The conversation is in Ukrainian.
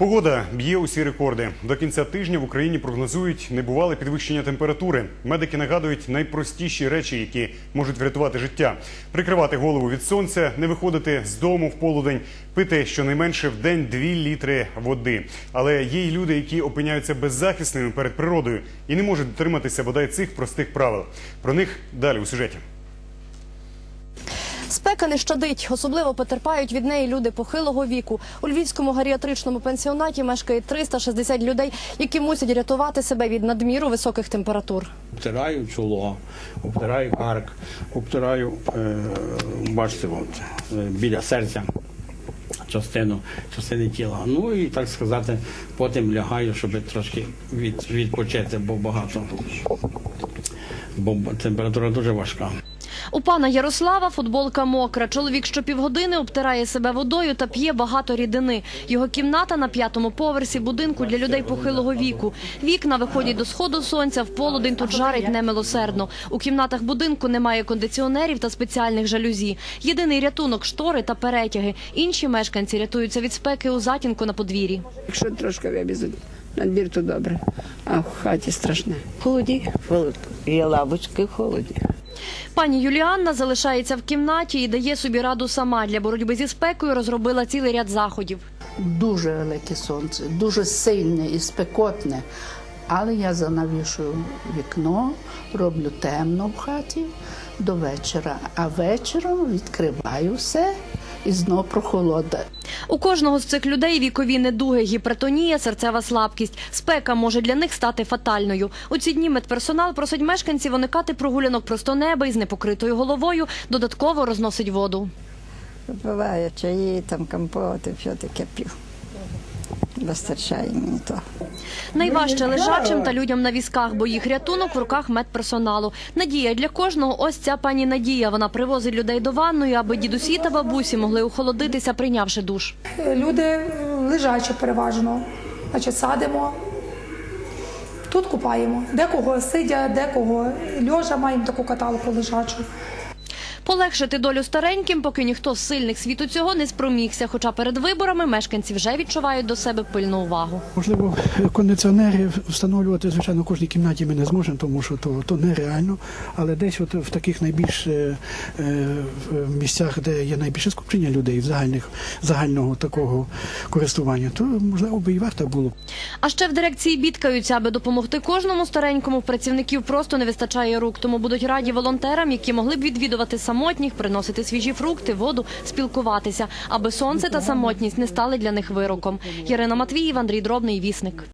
Погода б'є усі рекорди. До кінця тижня в Україні прогнозують небувале підвищення температури. Медики нагадують найпростіші речі, які можуть врятувати життя: прикривати голову від сонця, не виходити з дому в полудень, пити щонайменше в день 2 літри води. Але є й люди, які опиняються беззахисними перед природою і не можуть дотриматися бодай цих простих правил. Про них далі у сюжеті. Спека не щадить. Особливо потерпають від неї люди похилого віку. У львівському гаріатричному пенсіонаті мешкає 360 людей, які мусять рятувати себе від надміру високих температур. Обтираю чоло, обтираю карк, обтираю, е, бачите, от, е, біля серця частину, частини тіла. Ну і так сказати, потім лягаю, щоб трошки від, відпочити, бо багато. Бо температура дуже важка. У пана Ярослава футболка мокра. Чоловік щопівгодини обтирає себе водою та п'є багато рідини. Його кімната на п'ятому поверсі будинку для людей похилого віку. Вікна виходять до сходу сонця. В полудень тут жарить немилосердно. У кімнатах будинку немає кондиціонерів та спеціальних жалюзі. Єдиний рятунок штори та перетяги. Інші мешканці рятуються від спеки у затінку на подвір'ї. Якщо трошки вивезуть на двір, то добре. А в хаті страшне. холоді, холод. Є лавочки холоді. Пані Юліанна залишається в кімнаті і дає собі раду сама. Для боротьби зі спекою розробила цілий ряд заходів. дуже велике сонце, дуже сильне і спекотне. Але я занавішую вікно, роблю темно в хаті до вечора, а вечором відкриваю все і знов прохолода. У кожного з цих людей вікові недуги, гіпертонія, серцева слабкість. Спека може для них стати фатальною. У ці дні медперсонал просить мешканців уникати прогулянок просто неба із непокритою головою, додатково розносить воду. Випиваю чаї, там компоти, все таке п'ю. Вистачає мені то. Найважче лежачим та людям на візках, бо їх рятунок в руках медперсоналу. Надія для кожного ось ця пані Надія. Вона привозить людей до ванної, аби дідусі та бабусі могли охолодитися, прийнявши душ. Люди е, лежачі переважно. Значить, садимо, тут купаємо. Декого сидя, декого льожа, маємо таку каталку лежачу. Полегшити долю стареньким, поки ніхто з сильних світу цього не спромігся. Хоча перед виборами мешканці вже відчувають до себе пильну увагу. Можливо, кондиціонери встановлювати, звичайно, в кожній кімнаті ми не зможемо, тому що то, то нереально. Але десь от в таких найбільш е, е, місцях, де є найбільше скупчення людей в загальних, загального такого користування, то можливо би і варто було. А ще в дирекції бідкаються, аби допомогти кожному старенькому. Працівників просто не вистачає рук, тому будуть раді волонтерам, які могли б відвідувати самотніх, приносити свіжі фрукти, воду, спілкуватися, аби сонце та самотність не стали для них вироком. Ярина Матвіїв, Андрій Дробний, Вісник.